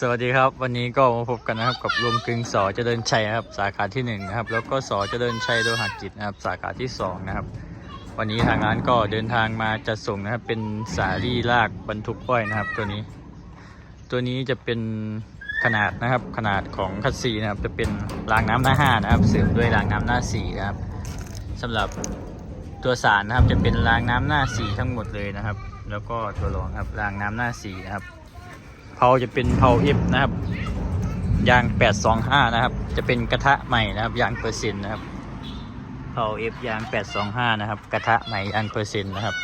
สวัสดีครับ วันนี้ก็มาพบกันนะครับกับรวมกึ่งสอเจริญชัยนะครับ สาขาที่หนึ่งนะครับแล้วก็สอเจริญชัยโลหะกิจนะครับ สาขาที่สองนะครับวันนี้ทางร้านก็เดินทางมาจัดส่งนะครับ เป็นสาลี่ลากบรรทุกอ้อยนะครับ ตัวนี้ ตัวนี้จะเป็นขนาดนะครับ ขนาดของคัสซีนะครับ จะเป็นรางน้ำหน้าห้านะครับเสริมด้วยรางน้ำหน้าสี่นะครับสำหรับตัวสารนะครับจะเป็นรางน้ำหน้าสี่ทั้งหมดเลยนะครับ แล้วก็ตัวรองครับรางน้ำหน้าสี่นะครับ เพาจะเป็นเพาเอฟนะครับ ยาง 825 นะครับ จะเป็นกระทะใหม่นะครับ ยางเปอร์เซ็นต์นะครับเพาเอฟยาง 825 นะครับ กระทะใหม่ยางเปอร์เซ็นต์นะครับ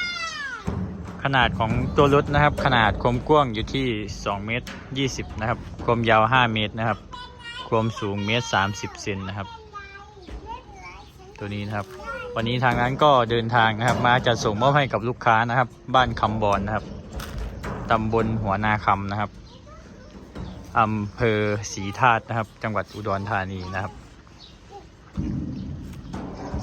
ขนาดของตัวรถนะครับ ขนาดความกว้างอยู่ที่ 2 เมตร 20 นะครับ ความยาว 5 เมตรนะครับ ความสูงเมตร 30 เซนนะครับ ตัวนี้นะครับ วันนี้ทางร้านก็เดินทางนะครับ มาจัดส่งมอบให้กับลูกค้านะครับ บ้านคำบอนนะครับ ตำบลหัวนาคำนะครับอำเภอศรีธาตุนะครับ จังหวัดอุดรธานีนะครับ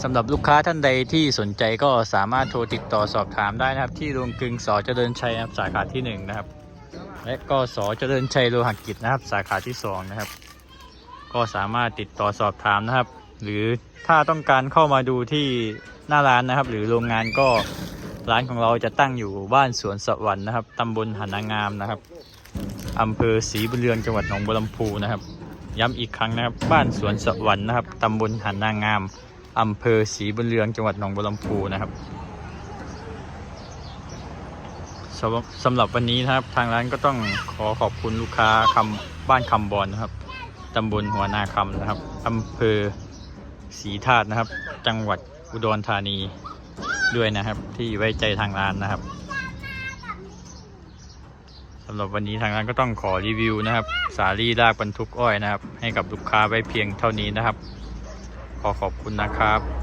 สำหรับลูกค้าท่านใดที่สนใจก็สามารถโทรติดต่อสอบถามได้นะครับ ที่โรงกลึงสอเจริญชัยนะครับสาขาที่หนึ่งนะครับ และก็สอเจริญชัยโลหกิจนะครับ สาขาที่สองนะครับ ก็สามารถติดต่อสอบถามนะครับ หรือถ้าต้องการเข้ามาดูที่หน้าร้านนะครับ หรือโรงงานก็ ร้านของเราจะตั้งอยู่บ้านสวนสวรรค์นะครับตำบลหานางามนะครับอำเภอศรีบุญเรืองจังหวัดหนองบัวลำพูนะครับ ย้ำอีกครั้งนะครับ บ้านสวนสวรรค์นะครับตำบลหานางามอำเภอศรีบุญเรืองจังหวัดหนองบัวลำพูนะครับสำหรับสำหรับวันนี้นะครับทางร้านก็ต้องขอขอบคุณลูกค้าคำบ้านคำบอลนะครับตำบลหัวนาคำนะครับอำเภอศรีธาตุนะครับ จังหวัดอุดรธานี ด้วยนะครับ ที่ไว้ใจทางร้านนะครับสำหรับวันนี้ทางร้านก็ต้องขอรีวิวนะครับ สาลี่รากบรรทุกอ้อยนะครับ ให้กับลูกค้าไว้เพียงเท่านี้นะครับ ขอขอบคุณนะครับ